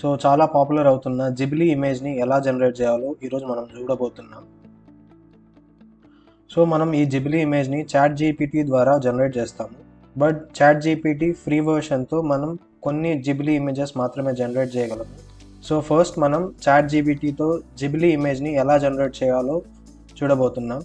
So చాలా popular అవుతున్న Ghibli ఇమేజ్ని ఎలా జనరేట్ చేయాలో ఈరోజు మనం చూడబోతున్నాం. సో మనం ఈ జిబ్లీ ఇమేజ్ని చాట్ జీపీటీ ద్వారా జనరేట్ చేస్తాము. బట్ చాట్ జీపీటీ ఫ్రీ వర్షన్తో మనం కొన్ని జిబ్లీ ఇమేజెస్ మాత్రమే జనరేట్ చేయగలము. సో ఫస్ట్ మనం చాట్ జీబీటీతో జిబ్లీ ఇమేజ్ని ఎలా జనరేట్ చేయాలో చూడబోతున్నాం.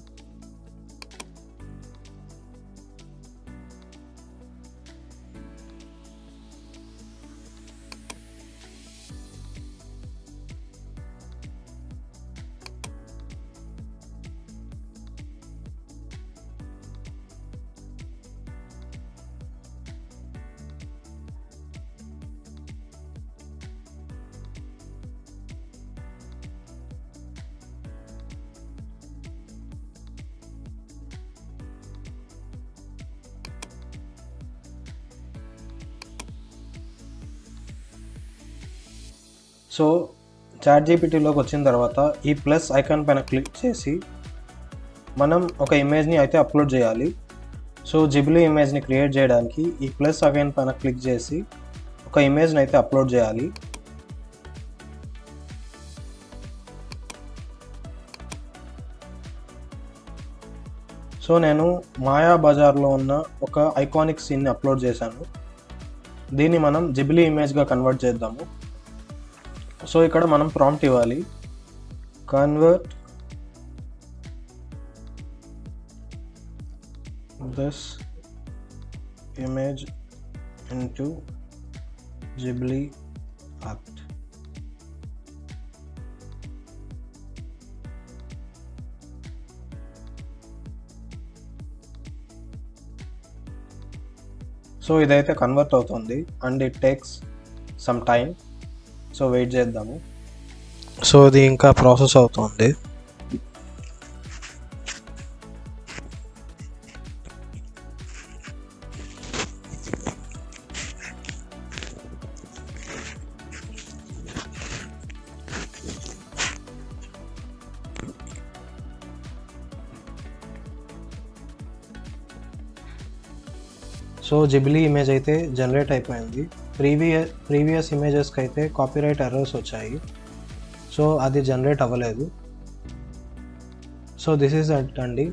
సో చాట్ జీపీటీలోకి వచ్చిన తర్వాత ఈ ప్లస్ ఐకాన్ పైన క్లిక్ చేసి మనం ఒక ఇమేజ్ని అయితే అప్లోడ్ చేయాలి. సో జిబ్లీ ఇమేజ్ని క్రియేట్ చేయడానికి ఈ ప్లస్ ఐకాన్ పైన క్లిక్ చేసి ఒక ఇమేజ్ని అయితే అప్లోడ్ చేయాలి. సో నేను మాయా బజార్లో ఉన్న ఒక ఐకానిక్ సీన్ని అప్లోడ్ చేశాను. దీన్ని మనం జిబిలీ ఇమేజ్గా కన్వర్ట్ చేద్దాము. సో ఇక్కడ మనం ప్రాంప్ట్ ఇవ్వాలి. Convert this image into Ghibli art so ఇదైతే కన్వర్ట్ అవుతుంది. And it takes some time so wait చేద్దాము. సో ఇది ఇంకా ప్రాసెస్ అవుతుంది. సో జిబ్లీ ఇమేజ్ అయితే జనరేట్ అయిపోయింది. ప్రీవియస్ ప్రీవియస్ ఇమేజెస్కి అయితే కాపీరైట్ ఎర్రర్స్ వచ్చాయి. సో అది జనరేట్ అవ్వలేదు. సో దిస్ ఈజ్ అట్ అండి.